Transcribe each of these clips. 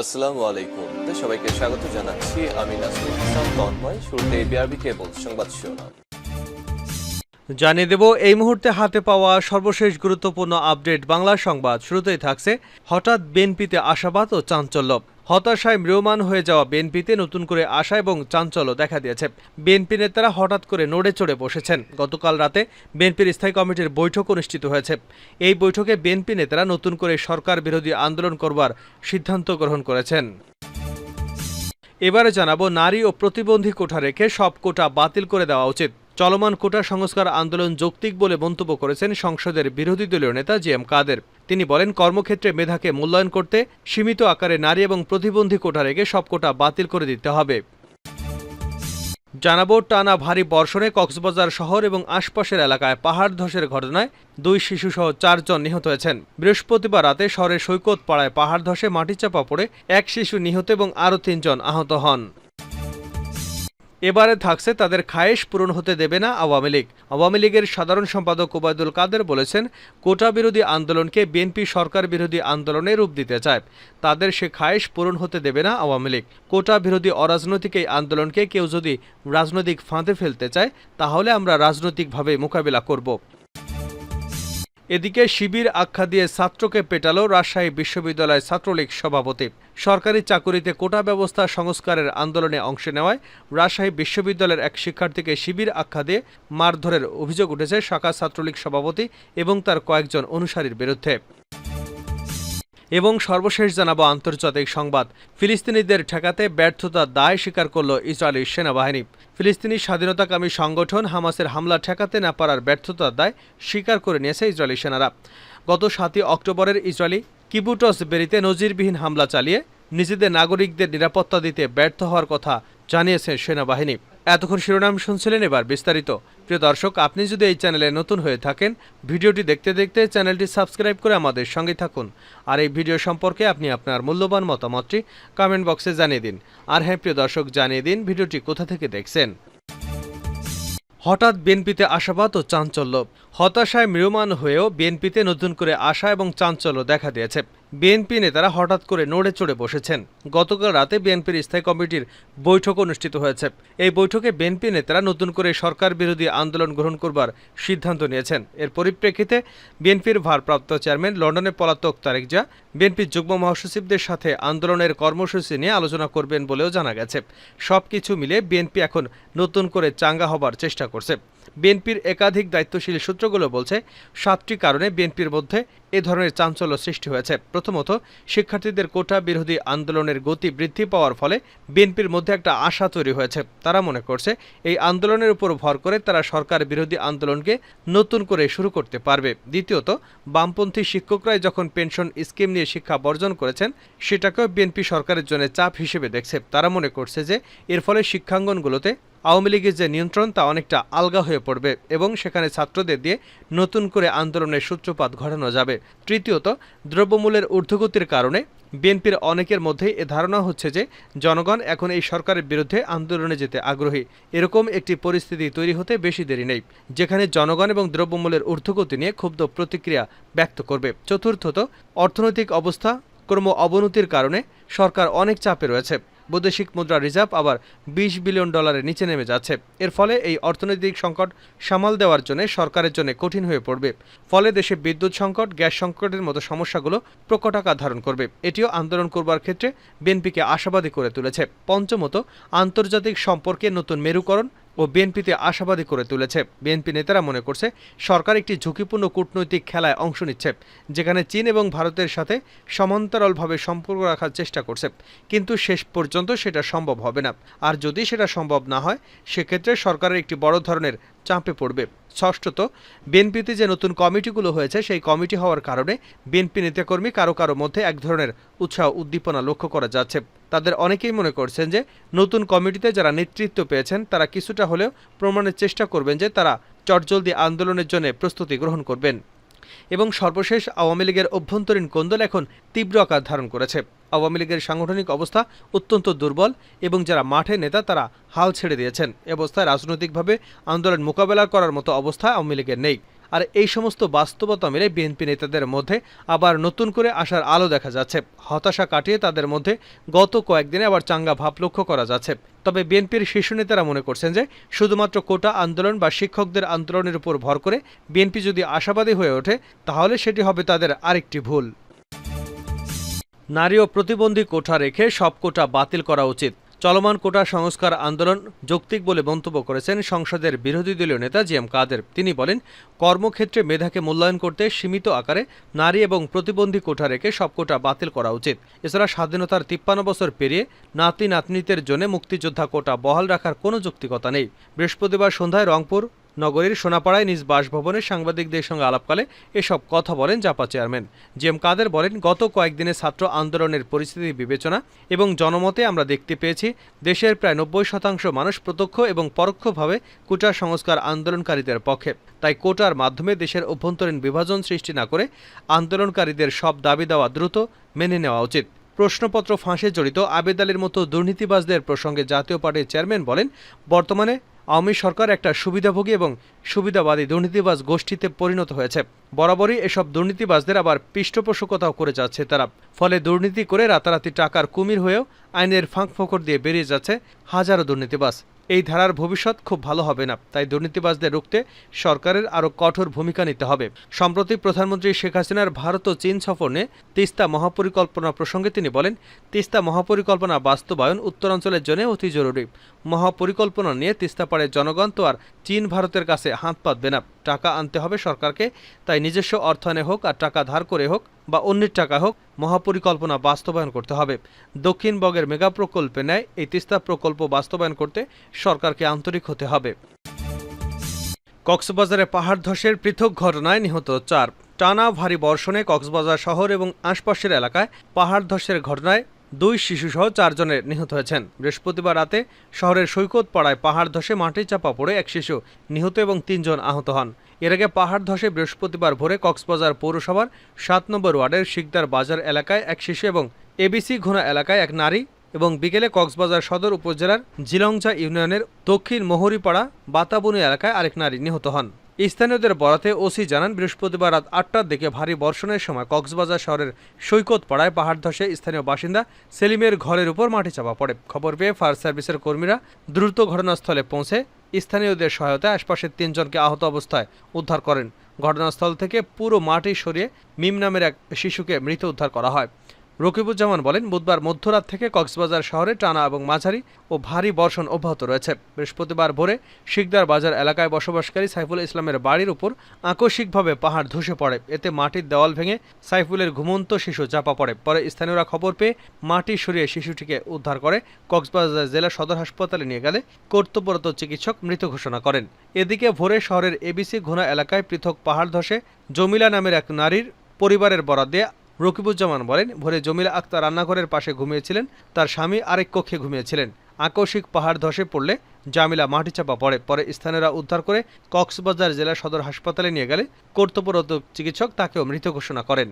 আসসালামু আলাইকুম। সবাইকে স্বাগত জানাচ্ছি। আমি নাসরুল হাসান তন্ময়। শুরুতে বিআরবি কেবল সংবাদ শিরোনাম। জানিয়ে দেব, এই মুহূর্তে হাতে পাওয়া সর্বশেষ গুরুত্বপূর্ণ আপডেট বাংলা সংবাদ। শুরুতেই থাকছে হঠাৎ বিএনপিতে আশাবাদ ও চাঞ্চল্য। হতাশায় ম্রিয়মান হয়ে যাওয়া বিএনপিতে নতুন করে আশা এবং চাঞ্চল্য দেখা দিয়েছে। বিএনপি নেতারা হঠাৎ করে নড়ে চড়ে বসেছেন। গতকাল রাতে বিএনপির স্থায়ী কমিটির বৈঠক অনুষ্ঠিত হয়েছে। এই বৈঠকে বিএনপি নেতারা নতুন করে সরকার বিরোধী আন্দোলন করবার সিদ্ধান্ত গ্রহণ করেছেন। এবারে জানাব নারী ও প্রতিবন্ধী কোঠা রেখে সব কোটা বাতিল করে দেওয়া উচিত। চলমান কোটা সংস্কার আন্দোলন যৌক্তিক বলে মন্তব্য করেছেন সংসদের বিরোধী দলীয় নেতা জি এম কাদের। তিনি বলেন, কর্মক্ষেত্রে মেধাকে মূল্যায়ন করতে সীমিত আকারে নারী এবং প্রতিবন্ধী কোটা রেখে সব কোটা বাতিল করে দিতে হবে। জানাব, টানা ভারী বর্ষণে কক্সবাজার শহর এবং আশপাশের এলাকায় পাহাড় ধসের ঘটনায় দুই শিশুসহ চারজন নিহত হয়েছেন। বৃহস্পতিবার রাতে শহরের সৈকত পাড়ায় পাহাড় ধসে মাটিচাপা পড়ে এক শিশু নিহত এবং আরও তিনজন আহত হন। এবারে থাকছে তাদের খায়েশ পূরণ হতে দেবে না আওয়ামী লীগ। আওয়ামী লীগের সাধারণ সম্পাদক ওবায়দুল কাদের বলেছেন, কোটা বিরোধী আন্দোলনকে বিএনপি সরকার বিরোধী আন্দোলনে রূপ দিতে চায়। তাদের সে খায়েশ পূরণ হতে দেবে না আওয়ামী লীগ। কোটা বিরোধী অরাজনৈতিক এই আন্দোলনকে কেউ যদি রাজনৈতিক ফাঁদে ফেলতে চায়, তাহলে আমরা রাজনৈতিকভাবে মোকাবিলা করব। এদিকে শিবির আখ্যা দিয়ে ছাত্রকে পেটাল রাজশাহী বিশ্ববিদ্যালয় ছাত্রলীগ সভাপতি। সরকারি চাকুরিতে কোটা ব্যবস্থা সংস্কারের আন্দোলনে অংশ নেওয়ায় রাজশাহী বিশ্ববিদ্যালয়ের এক শিক্ষার্থীকে শিবির আখ্যা দিয়ে মারধরের অভিযোগ উঠেছে শাখা ছাত্রলীগ সভাপতি এবং তার কয়েকজন অনুসারীর বিরুদ্ধে। এবং সর্বশেষ জানাব আন্তর্জাতিক সংবাদ। ফিলিস্তিনিদের ঠেকাতে ব্যর্থতার দায় স্বীকার করল ইসরায়েলি সেনাবাহিনী। ফিলিস্তিনি স্বাধীনতাকামী সংগঠন হামাসের হামলা ঠেকাতে না পারার ব্যর্থতার দায় স্বীকার করে নিয়েছে ইসরায়েলি সেনারা। গত সাতই অক্টোবরের ইসরায়েলি কিবুটস বেরিতে নজিরবিহীন হামলা চালিয়ে নিজেদের নাগরিকদের নিরাপত্তা দিতে ব্যর্থ হওয়ার কথা জানিয়েছে সেনাবাহিনী। এতক্ষণ শিরোনাম শুনছিলেন এবার বিস্তারিত। প্রিয় দর্শক, আপনি যদি এই চ্যানেলে নতুন হয়ে থাকেন, ভিডিওটি দেখতে দেখতে চ্যানেলটি সাবস্ক্রাইব করে আমাদের সঙ্গে থাকুন। আর এই ভিডিও সম্পর্কে আপনি আপনার মূল্যবান মতামতটি কমেন্ট বক্সে জানিয়ে দিন। আর হ্যাঁ প্রিয় দর্শক, জানিয়ে দিন ভিডিওটি কোথা থেকে দেখছেন। হঠাৎ বিএনপিতে আশাবাদ ও চাঞ্চল্য। হতাশায় ম্রিয়মান হয়েও বিএনপিতে নতুন করে আশা এবং চাঞ্চল্য দেখা দিয়েছে। বিএনপি নেতারা হঠাৎ করে নড়ে চড়ে বসেছেন। গতকাল রাতে বিএনপির স্থায়ী কমিটির বৈঠক অনুষ্ঠিত হয়েছে। এই বৈঠকে বিএনপি নেতারা নতুন করে সরকার বিরোধী আন্দোলন গ্রহণ করবার সিদ্ধান্ত নিয়েছেন। এর পরিপ্রেক্ষিতে বিএনপির ভারপ্রাপ্ত চেয়ারম্যান লন্ডনে পলাতক তারেক জিয়া, বিএনপির যুগ্ম মহাসচিবদের সাথে আন্দোলনের কর্মসূচি নিয়ে আলোচনা করবেন বলেও জানা গেছে। সবকিছু মিলে বিএনপি এখন নতুন করে চাঙ্গা হবার চেষ্টা করছে। বিএনপির একাধিক দায়িত্বশীল সূত্রগুলো বলছে, সাতটি কারণে বিএনপির মধ্যে এ ধরনের চাঞ্চল্য সৃষ্টি হয়েছে। প্রথমত, শিক্ষার্থীদের কোটা বিরোধী আন্দোলনের গতি বৃদ্ধি পাওয়ার ফলে বিএনপির মধ্যে একটা আশা তৈরি হয়েছে। তারা মনে করছে, এই আন্দোলনের উপর ভর করে তারা সরকার বিরোধী আন্দোলনকে নতুন করে শুরু করতে পারবে। দ্বিতীয়ত, বামপন্থী শিক্ষকরাই যখন পেনশন স্কিম নিয়ে শিক্ষা বর্জন করেছেন, সেটাকেও বিএনপি সরকারের জন্য চাপ হিসেবে দেখছে। তারা মনে করছে যে, এর ফলে শিক্ষাঙ্গনগুলোতে আওয়ামী লীগের যে নিয়ন্ত্রণ, তা অনেকটা আলগা হয়ে পড়বে এবং সেখানে ছাত্রদের দিয়ে নতুন করে আন্দোলনের সূত্রপাত ঘটানো যাবে। তৃতীয়ত, দ্রব্যমূল্যের ঊর্ধ্বগতির কারণে বিএনপির অনেকের মধ্যেই এ ধারণা হচ্ছে যে জনগণ এখন এই সরকারের বিরুদ্ধে আন্দোলনে যেতে আগ্রহী। এরকম একটি পরিস্থিতি তৈরি হতে বেশি দেরি নেই, যেখানে জনগণ এবং দ্রব্যমূল্যের ঊর্ধ্বগতি নিয়ে ক্ষুব্ধ প্রতিক্রিয়া ব্যক্ত করবে। চতুর্থত, অর্থনৈতিক অবস্থা ক্রম অবনতির কারণে সরকার অনেক চাপে রয়েছে। বৈদেশিক মুদ্রা রিজার্ভ আবার বিশ বিলিয়ন ডলারের নিচে নেমে যাচ্ছে। এর ফলে এই অর্থনৈতিক সংকট সামাল দেওয়ার জন্য সরকারের জন্য কঠিন হয়ে পড়বে। ফলে দেশে বিদ্যুৎ সংকট, গ্যাস সংকটের মতো সমস্যাগুলো প্রকট আকার ধারণ করবে। এটিও আন্দোলন করবার ক্ষেত্রে বিএনপিকে আশাবাদী করে তুলেছে। পঞ্চমত, আন্তর্জাতিক সম্পর্কে নতুন মেরুকরণ ও বিএনপিতে আশাবাদী করে তুলেছে। বিএনপি নেতারা মনে করছে, সরকার একটি ঝুঁকিপূর্ণ কূটনৈতিক খেলায় অংশ নিচ্ছে, যেখানে চীন এবং ভারতের সাথে সমান্তরালভাবে সম্পর্ক রাখার চেষ্টা করছে। কিন্তু শেষ পর্যন্ত সেটা সম্ভব হবে না। আর যদি সেটা সম্ভব না হয়, সেক্ষেত্রে সরকারের একটি বড় ধরনের চাপে পড়বে। ষষ্ঠত, বিএনপিতে যে নতুন কমিটিগুলো হয়েছে, সেই কমিটি হওয়ার কারণে বিএনপি নেতাকর্মী কারও কারও মধ্যে এক ধরনের উৎসাহ, উদ্দীপনা লক্ষ্য করা যাচ্ছে। তাদের অনেকেই মনে করছেন যে, নতুন কমিটিতে যারা নেতৃত্ব পেয়েছেন, তারা কিছুটা হলেও প্রমাণের চেষ্টা করবেন যে তারা চটজলদি আন্দোলনের জন্য প্রস্তুতি গ্রহণ করবেন। এবং সর্বশেষ আওয়ামী লীগের অভ্যন্তরীণ কোন্দল এখন তীব্র আকার ধারণ করেছে। আওয়ামী লীগের সাংগঠনিক অবস্থা অত্যন্ত দুর্বল এবং যারা মাঠে নেতা তারা হাল ছেড়ে দিয়েছেন। এ অবস্থায় রাজনৈতিকভাবে আন্দোলন মোকাবেলা করার মতো অবস্থা আওয়ামী লীগের নেই। আর এই সমস্ত বাস্তবতা মিলে বিএনপি নেতাদের মধ্যে আবার নতুন করে আসার আলো দেখা যাচ্ছে। হতাশা কাটিয়ে তাদের মধ্যে গত কয়েকদিনে আবার চাঙ্গা ভাব লক্ষ্য করা যাচ্ছে। তবে বিএনপির শীর্ষ নেতারা মনে করছেন যে, শুধুমাত্র কোটা আন্দোলন বা শিক্ষকদের আন্দোলনের উপর ভর করে বিএনপি যদি আশাবাদী হয়ে ওঠে, তাহলে সেটি হবে তাদের আরেকটি ভুল। নারী ও প্রতিবন্ধী কোঠা রেখে সব কোটা বাতিল করা উচিত। চলমান কোটা সংস্কার আন্দোলন যৌক্তিক বলে মন্তব্য করেছেন সংসদের বিরোধী দলীয় নেতা জি এম কাদের। তিনি বলেন, কর্মক্ষেত্রে মেধাকে মূল্যায়ন করতে সীমিত আকারে নারী এবং প্রতিবন্ধী কোটা রেখে সব কোটা বাতিল করা উচিত। এছাড়া স্বাধীনতার তিপ্পান্ন বছর পেরিয়ে নাতি নাতনিদের জন্য মুক্তিযোদ্ধা কোটা বহাল রাখার কোনো যৌক্তিকতা নেই। বৃহস্পতিবার সন্ধ্যায় রংপুর নগরীর সোনাপাড়ায় নিজ বাসভবনে সাংবাদিকদের সঙ্গে আলাপকালে এসব কথা বলেন Japa chairman. G M Kader বলেন, গত কয়েকদিনে ছাত্র আন্দোলনের পরিস্থিতি বিবেচনা এবং জনমতে আমরা দেখতে পেয়েছি দেশের প্রায় নব্বই শতাংশ মানুষ প্রত্যক্ষ এবং পরোক্ষভাবে কোটা সংস্কার আন্দোলনকারীদের পক্ষে। তাই কোটার মাধ্যমে দেশের অভ্যন্তরীণ বিভাজন সৃষ্টি না করে আন্দোলনকারীদের সব দাবি দেওয়া দ্রুত মেনে নেওয়া উচিত। প্রশ্নপত্র ফাঁসে জড়িত আবেদ আলীর মতো দুর্নীতিবাজদের প্রসঙ্গে জাতীয় পার্টির চেয়ারম্যান বলেন, বর্তমানে আওয়ামী সরকার একটা সুবিধাভোগী এবং সুবিধাবাদী দুর্নীতিবাজ গোষ্ঠীতে পরিণত হয়েছে। বরাবরই এসব দুর্নীতিবাজদের আবার পৃষ্ঠপোষকতাও করে যাচ্ছে তারা। ফলে দুর্নীতি করে রাতারাতি টাকার কুমির হয়েও আইনের ফাঁক ফোকর দিয়ে বেরিয়ে যাচ্ছে হাজারো দুর্নীতিবাজ। এই ধারার ভবিষ্যৎ খুব ভালো হবে না, তাই দুর্নীতিবাজদের রুখতে সরকারের আরও কঠোর ভূমিকা নিতে হবে। সম্প্রতি প্রধানমন্ত্রী শেখ হাসিনার ভারত ও চীন সফর তিস্তা মহাপরিকল্পনা প্রসঙ্গে তিনি বলেন, তিস্তা মহাপরিকল্পনা বাস্তবায়ন উত্তরাঞ্চলের জন্য অতি জরুরি। মহাপরিকল্পনা নিয়ে তিস্তা পাড়ের জনগণ তো আর চীন ভারতের কাছে হাত পাতবে না। টাকা আনতে হবে সরকারকে, তাই নিজস্ব অর্থায়নে হোক আর টাকা ধার করে হোক বা অন্যের টাকা হোক মহাপরিকল্পনা বাস্তবায়ন করতে হবে। দক্ষিণবঙ্গের মেগা প্রকল্পে নেয় এই তিস্তা প্রকল্প বাস্তবায়ন করতে সরকারকে আন্তরিক হতে হবে। কক্সবাজারে পাহাড় ধসের পৃথক ঘটনায় নিহত চার। টানা ভারী বর্ষণে কক্সবাজার শহর এবং আশপাশের এলাকায় পাহাড় ধসের ঘটনায় দুই শিশুসহ চারজনের নিহত হয়েছেন। বৃহস্পতিবার রাতে শহরের সৈকত পাড়ায় পাহাড় ধসে মাটি চাপা পড়ে এক শিশু নিহত এবং তিনজন আহত হন। এর আগে পাহাড় ধসে বৃহস্পতিবার ভোরে কক্সবাজার পৌরসভার সাত নম্বর ওয়ার্ডের শিকদার বাজার এলাকায় এক শিশু এবং এবিসি ঘোনা এলাকায় এক নারী এবং বিকেলে কক্সবাজার সদর উপজেলার জিলংজা ইউনিয়নের দক্ষিণ মোহরিপাড়া বাতাবুনি এলাকায় আরেক নারী নিহত হন। স্থানীয়দের বরাতে ওসি জানান, বৃহস্পতিবার রাত আটটার দিকে ভারী বর্ষণের সময় কক্সবাজার শহরের সৈকত পাড়ায় পাহাড় ধসে স্থানীয় বাসিন্দা সেলিমের ঘরের উপর মাটি চাপা পড়ে। খবর পেয়ে ফায়ার সার্ভিসের কর্মীরা দ্রুত ঘটনাস্থলে পৌঁছে স্থানীয়দের সহায়তায় আশপাশের তিনজনকে আহত অবস্থায় উদ্ধার করেন। ঘটনাস্থল থেকে পুরো মাটি সরিয়ে মিম নামের এক শিশুকে মৃত উদ্ধার করা হয়। রকিবুজ্জামান বলেন, বুধবার মধ্যরাত থেকে কক্সবাজার শহরে টানা এবং মাঝারি ও ভারী বর্ষণ অব্যাহত রয়েছে। বৃহস্পতিবার ভোরে শিকদার বাজার এলাকায় বসবাসকারী সাইফুল ইসলামের বাড়ির উপর আকস্মিকভাবে পাহাড় ধসে পড়ে। এতে মাটির দেওয়াল ভেঙে সাইফুলের ঘুমন্ত শিশু চাপা পড়ে। পরে স্থানীয়রা খবর পেয়ে মাটি সরিয়ে শিশুটিকে উদ্ধার করে কক্সবাজার জেলা সদর হাসপাতালে নিয়ে গেলে কর্তব্যরত চিকিৎসক মৃত ঘোষণা করেন। এদিকে ভোরে শহরের এবিসি ঘোনা এলাকায় পৃথক পাহাড় ধসে জমিলা নামের এক নারীর পরিবারের বরাদ দিয়ে রকিবুজ্জামান বলেন, ভোরে জমিলা আক্তার রান্নাঘরের পাশে ঘুমিয়েছিলেন। তার স্বামী আরেক কক্ষে ঘুমিয়েছিলেন। আকস্মিক পাহাড় ধসে পড়লে জামিলা মাটি চাপা পড়ে। পরে স্থানীয়রা উদ্ধার করে কক্সবাজার জেলা সদর হাসপাতালে নিয়ে গেলে কর্তব্যরত চিকিৎসক তাকেও মৃত ঘোষণা করেন।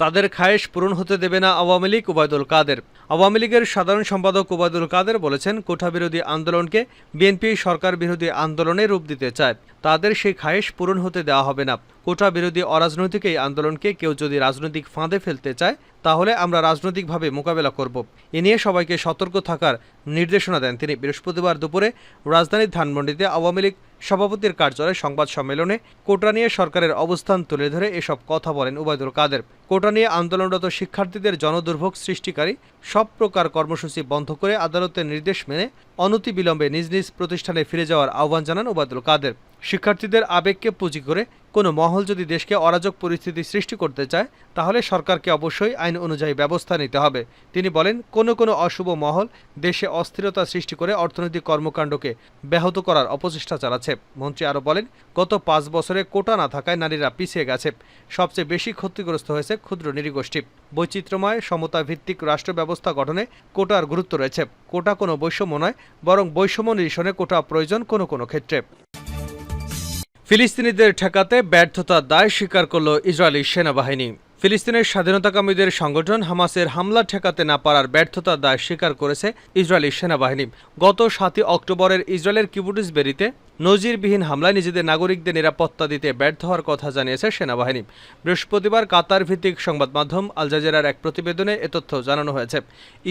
তাদের খায়েশ পূরণ হতে দেবে না আওয়ামী লীগ ওবায়দুল কাদের। আওয়ামী লীগের সাধারণ সম্পাদক উবায়দুল কাদের বলেছেন কোঠা বিরোধী আন্দোলনকে বিএনপি সরকার বিরোধী আন্দোলনে রূপ দিতে চায়। তাদের সেই খায়েশ পূরণ হতে দেওয়া হবে না। কোটা বিরোধী অরাজনৈতিক এই আন্দোলনকে কেউ যদি রাজনৈতিক ফাঁদে ফেলতে চায়, তাহলে আমরা রাজনৈতিকভাবে মোকাবেলা করব। এ নিয়ে সবাইকে সতর্ক থাকার নির্দেশনা দেন তিনি। বৃহস্পতিবার দুপুরে রাজধানীর ধানমন্ডিতে আওয়ামী লীগ সভাপতির কার্যালয়ে সংবাদ সম্মেলনে কোটা নিয়ে সরকারের অবস্থান তুলে ধরে এসব কথা বলেন উবায়দুল কাদের। কোটা নিয়ে আন্দোলনরত শিক্ষার্থীদের জনদুর্ভোগ সৃষ্টিকারী সব প্রকার কর্মসূচি বন্ধ করে আদালতের নির্দেশ মেনে অনতিবিলম্বে নিজ নিজ প্রতিষ্ঠানে ফিরে যাওয়ার আহ্বান জানান ওবায়দুল কাদের। শিক্ষার্থীদের আবেগকে পুঁজি করে কোনো মহল যদি দেশকে অরাজক পরিস্থিতি সৃষ্টি করতে চায়, তাহলে সরকারকে অবশ্যই আইন অনুযায়ী ব্যবস্থা নিতে হবে। তিনি বলেন, কোনো কোনো অশুভ মহল দেশে অস্থিরতা সৃষ্টি করে অর্থনৈতিক কর্মকাণ্ডকে ব্যাহত করার অপচেষ্টা চালাচ্ছে। মন্ত্রী আরও বলেন, গত পাঁচ বছরে কোটা না থাকায় নারীরা পিছিয়ে গেছে। সবচেয়ে বেশি ক্ষতিগ্রস্ত হয়েছে ক্ষুদ্র নিরীগোষ্ঠী বৈচিত্র্যময় সমতা ভিত্তিক রাষ্ট্র ব্যবস্থা গঠনে কোটার গুরুত্ব রয়েছে। কোটা কোনো বৈষম্য নয়, বরং বৈষম্য নিরসনে কোটা প্রয়োজন কোনো কোনো ক্ষেত্রে। ফিলিস্তিনিদের ঠেকাতে ব্যর্থতার দায় স্বীকার করল ইসরায়েলি সেনাবাহিনী। ফিলিস্তিনের স্বাধীনতাকামীদের সংগঠন হামাসের হামলা ঠেকাতে না পারার ব্যর্থতার দায় স্বীকার করেছে ইসরায়েলি সেনাবাহিনী। গত সাতই অক্টোবরের ইসরায়েলের কিবুটিস বেরিতে নজিরবিহীন হামলায় নিজেদের নাগরিকদের নিরাপত্তা দিতে ব্যর্থ হওয়ার কথা জানিয়েছে সেনাবাহিনী। বৃহস্পতিবার কাতার ভিত্তিক সংবাদ মাধ্যম আল জাজেরার এক প্রতিবেদনে এ তথ্য জানানো হয়েছে।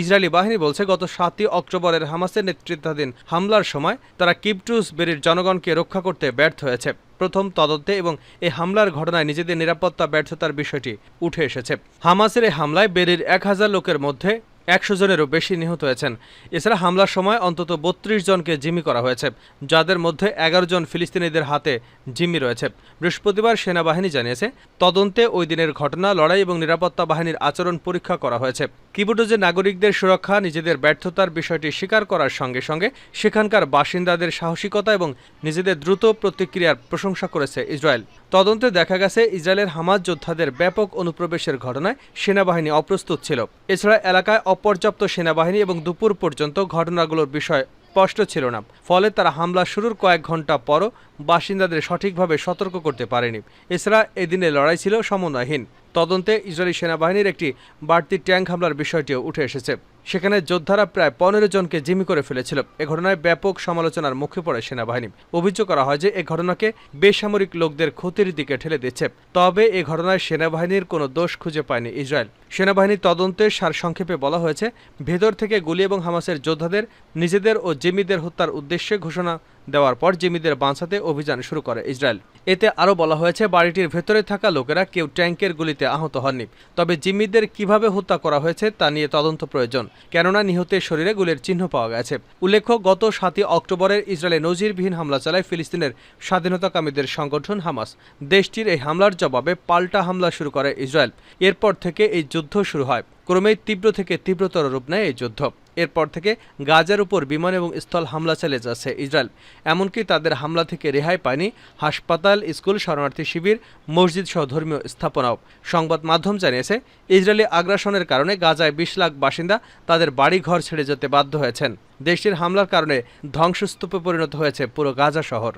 ইসরায়েলি বাহিনী বলছে, গত সাতই অক্টোবরের হামাসের নেতৃত্বাধীন হামলার সময় তারা কিপটুস বেরির জনগণকে রক্ষা করতে ব্যর্থ হয়েছে। প্রথম তদন্তে এবং এই হামলার ঘটনায় নিজেদের নিরাপত্তা, ব্যর্থতার বিষয়টি উঠে এসেছে। হামাসের এই হামলায় বেরির এক হাজার লোকের মধ্যে একশো জনেরও বেশি নিহত হয়েছেন। এছাড়া হামলার সময় অন্তত বত্রিশ জনকে জিম্মি করা হয়েছে, যাদের মধ্যে এগারো জন ফিলিস্তিনিদের হাতে জিম্মি রয়েছে। বৃহস্পতিবার সেনাবাহিনী জানিয়েছে, তদন্তে ওই দিনের ঘটনা, লড়াই এবং নিরাপত্তা বাহিনীর আচরণ পরীক্ষা করা হয়েছে। কিবুটজে নাগরিকদের সুরক্ষা, নিজেদের ব্যর্থতার বিষয়টি স্বীকার করার সঙ্গে সঙ্গে সেখানকার বাসিন্দাদের সাহসিকতা এবং নিজেদের দ্রুত প্রতিক্রিয়ার প্রশংসা করেছে ইসরায়েল। তদন্তে দেখা গেছে, ইসরায়েলের হামাজ যোদ্ধাদের ব্যাপক অনুপ্রবেশের ঘটনায় সেনাবাহিনী অপ্রস্তুত ছিল। এছাড়া এলাকায় অপর্যাপ্ত সেনাবাহিনী এবং দুপুর পর্যন্ত ঘটনাগুলোর বিষয় স্পষ্ট ছিল না। ফলে তারা হামলা শুরুর কয়েক ঘণ্টা পরও বাসিন্দাদের সঠিকভাবে সতর্ক করতে পারেনি। এছাড়া এদিনে লড়াই ছিল সমন্বয়হীন। তদন্তে ইসরায়েলি সেনাবাহিনীর একটি বাড়তি ট্যাঙ্ক হামলার বিষয়টিও উঠে এসেছে। সেখানে যোদ্ধারা প্রায় পনেরো জনকে জিম্মি করে ফেলেছিল। এ ঘটনায় ব্যাপক সমালোচনার মুখে পড়ে সেনাবাহিনী। অভিযোগ করা হয় যে, এ ঘটনাকে বেসামরিক লোকদের ক্ষতির দিকে ঠেলে দিচ্ছে। তবে এ ঘটনায় সেনাবাহিনীর কোনো দোষ খুঁজে পায়নি ইসরায়েল। সেনাবাহিনীর তদন্তের সারসংক্ষেপে বলা হয়েছে, ভেতর থেকে গুলি এবং হামাসের যোদ্ধাদের, নিজেদের ও জিম্মিদের হত্যার উদ্দেশ্যে ঘোষণা দেওয়ার পর জিম্মিদের বাঁচাতে অভিযান শুরু করে ইসরায়েল। এতে আরও বলা হয়েছে, বাড়িটির ভেতরে থাকা লোকেরা কেউ ট্যাঙ্কের গুলিতে আহত হননি। তবে জিম্মিদের কীভাবে হত্যা করা হয়েছে তা নিয়ে তদন্ত প্রয়োজন। কেননা নিহতের শরীরে গুলির চিহ্ন পাওয়া গেছে। উল্লেখ্য, গত সাতই অক্টোবরের ইসরায়েলে নজিরবিহীন হামলা চালায় ফিলিস্তিনের স্বাধীনতাকামীদের সংগঠন হামাস। দেশটির এই হামলার জবাবে পাল্টা হামলা শুরু করে ইসরায়েল। এরপর থেকে এই যুদ্ধ শুরু হয়। ক্রমেই তীব্র থেকে তীব্রতর রূপ নেয় এই যুদ্ধ। এরপর থেকে গাজার উপর বিমান এবং স্থল হামলা চালিয়ে যাচ্ছে ইসরায়েল। এমনকি তাদের হামলা থেকে রেহাই পায়নি হাসপাতাল, স্কুল, শরণার্থী শিবির মসজিদ সহ ধর্মীয় স্থাপনাও। সংবাদ মাধ্যম জানিয়েছে, ইসরায়েলি আগ্রাসনের কারণে গাজায় বিশ লাখ বাসিন্দা তাদের বাড়ি ঘর ছেড়ে যেতে বাধ্য হয়েছেন। দেশটির হামলার কারণে ধ্বংসস্তূপে পরিণত হয়েছে পুরো গাজা শহর।